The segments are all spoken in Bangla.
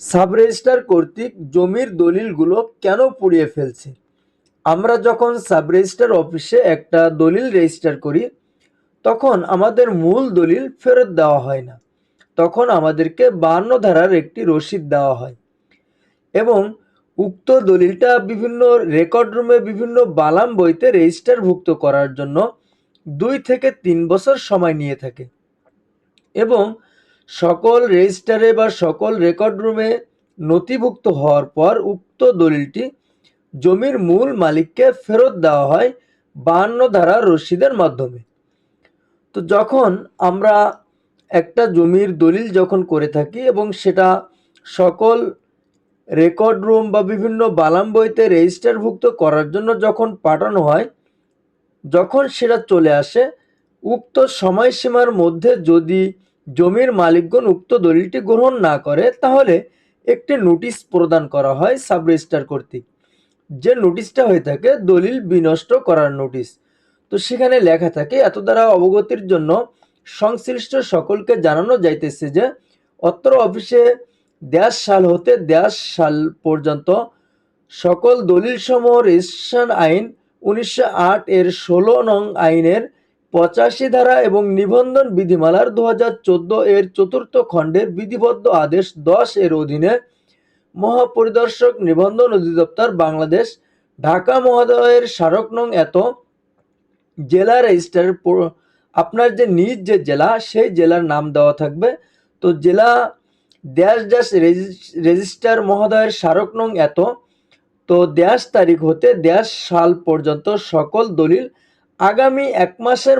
সাব রেজিস্ট্রার কর্তৃক জমির দলিলগুলো কেন পুড়িয়ে ফেলছে? আমরা যখন সাব রেজিস্ট্রার অফিসে একটা দলিল রেজিস্টার করি, তখন আমাদের মূল দলিল ফেরত দেওয়া হয় না। তখন আমাদেরকে বান্ন ধারার একটি রসিদ দেওয়া হয়। এবং উক্ত দলিলটা বিভিন্ন রেকর্ড রুমে বিভিন্ন বালাম বইতে রেজিস্টারভুক্ত করার জন্য দুই থেকে তিন বছর সময় নিয়ে থাকে। এবং সকল রেজিস্টারে বা সকল রেকর্ড রুমে নথিভুক্ত হওয়ার পর উক্ত দলিলটি জমির মূল মালিককে ফেরত দেওয়া হয় বাহান্ন ধারা রসিদের মাধ্যমে। তো যখন আমরা একটা জমির দলিল যখন করে থাকি এবং সেটা সকল রেকর্ড রুম বা বিভিন্ন বালাম বইতে রেজিস্টারভুক্ত করার জন্য যখন পাঠানো হয়, যখন সেটা চলে আসে, উক্ত সময়সীমার মধ্যে যদি জমির মালিকগণ উক্ত দলিলটি গ্রহণ না করে, তাহলে একটি নোটিশ প্রদান করা হয় সাব রেজিস্ট্রার কর্তৃক। যে নোটিশটা হয়ে থাকে, দলিল বিনষ্ট করার নোটিশ। তো সেখানে লেখা থাকে এত দ্বারা অবগতির জন্য সংশ্লিষ্ট সকলকে জানানো যাইতেছে যে, অত্র অফিসে দেশ সাল হতে দেশ সাল পর্যন্ত সকল দলিলসমূহ রেজিস্ট্রেশন আইন উনিশশো আট এর ষোলো নং আইনের পঁচাশি ধারা এবং নিবন্ধন বিধিমালার দু হাজার চোদ্দ এর চতুর্থ খণ্ডের বিধিবদ্ধ আদেশ দশ এর অধীনে মহাপরিদর্শক নিবন্ধন অধিদপ্তর বাংলাদেশ, ঢাকা মহোদয়ের স্মারক নং এত, জেলা রেজিস্ট্রার আপনার যে নিজ যে জেলা, সেই জেলার নাম দেওয়া থাকবে। তো জেলা দেশ দেশ রেজিস্ট্রার মহোদয়ের স্মারক নং এত, তো দেশ তারিখ হতে দেশ সাল পর্যন্ত সকল দলিল আগামী এক মাসের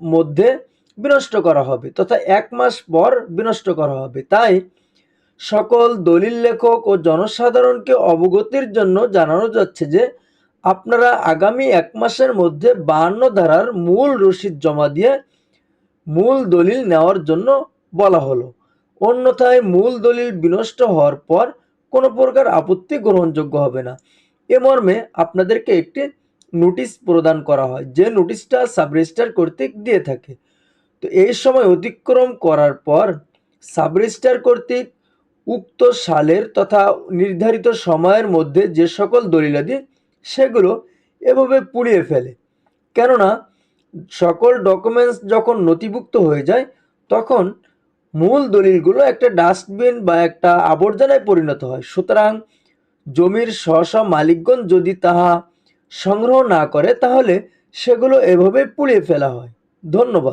মধ্য- বিনষ্ট করা হবে তথা এক মাস পর বিনষ্ট করা হবে। তাই সকল দলিল লেখক ও জনসাধারণকে অবগতির জন্য জানানো যাচ্ছে যে আপনারা আগামী এক মাসের মধ্যে বাহান্ন ধারার মূল রসিদ জমা দিয়ে মূল দলিল নেওয়ার জন্য বলা হলো। অন্যথায় মূল দলিল বিনষ্ট হওয়ার পর কোনো প্রকার আপত্তি গ্রহণযোগ্য হবে না। এ মর্মে আপনাদেরকে একটি নোটিশ প্রদান করা হয়, যে নোটিশটা সাব রেজিস্ট্রার কর্তৃক দিয়ে থাকে। তো এই সময় অতিক্রম করার পর সাব রেজিস্ট্রার কর্তৃক উক্ত সালের তথা নির্ধারিত সময়ের মধ্যে যে সকল দলিলাদি, সেগুলো এভাবে পুড়িয়ে ফেলে। কেননা সকল ডকুমেন্টস যখন নথিভুক্ত হয়ে যায়, তখন মূল দলিলগুলো একটা ডাস্টবিন বা একটা আবর্জনায় পরিণত হয়। সুতরাং জমির স্ব মালিকগণ যদি তাহা সংগ্রহ না করে তাহলে সেগুলো এভাবে পুড়িয়ে ফেলা হয়। ধন্যবাদ।